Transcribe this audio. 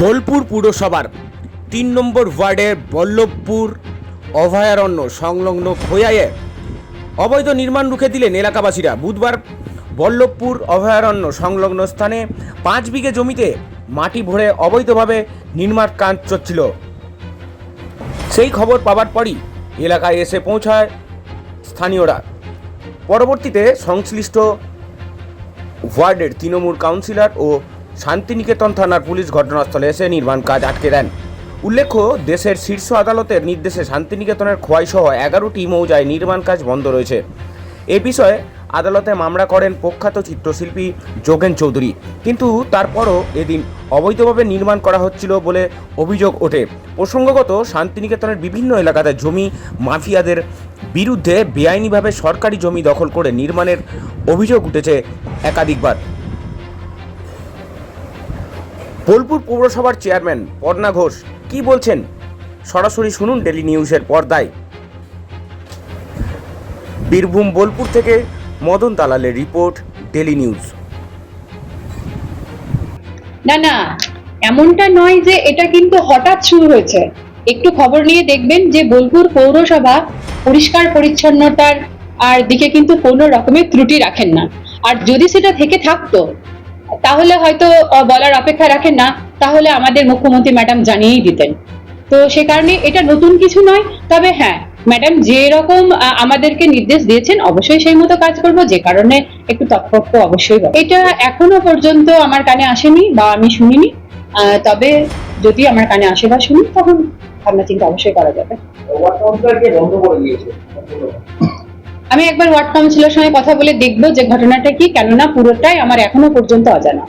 বোলপুর পুরসভার তিন নম্বর ওয়ার্ডের বল্লভপুর অভয়ারণ্য সংলগ্ন খোয়াইয়ে অবৈধ নির্মাণ রুখে দিলেন এলাকাবাসীরা। বুধবার বল্লভপুর অভয়ারণ্য সংলগ্ন স্থানে পাঁচ বিঘে জমিতে মাটি ভরে অবৈধভাবে নির্মাণ কাজ চলছিল। সেই খবর পাবার পরই এলাকায় এসে পৌঁছায় স্থানীয়রা। পরবর্তীতে সংশ্লিষ্ট ওয়ার্ডের তৃণমূল কাউন্সিলর ও শান্তিনিকেতন থানার পুলিশ ঘটনাস্থলে এসে নির্মাণ কাজ আটকে দেন। উল্লেখ্য, দেশের শীর্ষ আদালতের নির্দেশে শান্তিনিকেতনের খোয়াইসহ এগারোটি মৌজায় নির্মাণ কাজ বন্ধ রয়েছে। এ বিষয়ে আদালতে মামলা করেন প্রখ্যাত চিত্রশিল্পী যোগেন চৌধুরী। কিন্তু তারপরও এদিন অবৈধভাবে নির্মাণ করা হচ্ছিল বলে অভিযোগ ওঠে। প্রসঙ্গগত, শান্তিনিকেতনের বিভিন্ন এলাকাতে জমি মাফিয়াদের বিরুদ্ধে বেআইনিভাবে সরকারি জমি দখল করে নির্মাণের অভিযোগ উঠেছে একাধিকবার। বোলপুর পৌরসভার চেয়ারম্যান পর্ণা ঘোষ কি বলছেন? সরাসরি শুনুন ডেলি নিউজের পর্দায়। বীরভূম বোলপুর থেকে মদন দালালের রিপোর্ট ডেলি নিউজ। না না, এমনটা নয় যে এটা কিন্তু হঠাৎ শুরু হয়েছে। একটু খবর নিয়ে দেখবেন যে বোলপুর পৌরসভা পরিষ্কার, পরিচ্ছন্নতার আর দিকে কিন্তু কোনো রকমের ত্রুটি রাখেন না। আর যদি সেটা থেকে থাকতো তাহলে হয়তো বলার অপেক্ষা রাখেন না। তাহলে আমাদের মুখ্যমন্ত্রী ম্যাডাম জানিয়েই দিতেন। তো সে কারণে এটা নতুন কিছু নয়। তবে হ্যাঁ ম্যাডাম যে রকম আমাদেরকে নির্দেশ দিয়েছেন, অবশ্যই সেই মতো কাজ করব। যে কারণে একটু তৎপর অবশ্যই এটা এখনও পর্যন্ত আমার কানে আসেনি বা আমি শুনিনি। তবে যদি আমার কানে আসে বা শুনি, তখন ভাবনা চিন্তা অবশ্যই করা যাবে। আমি একবার ওয়ার্ড কাউন্সিলের সঙ্গে কথা বলে দেখব যে ঘটনাটা কি, কেননা পুরোটাই আমার এখনও পর্যন্ত অজানা।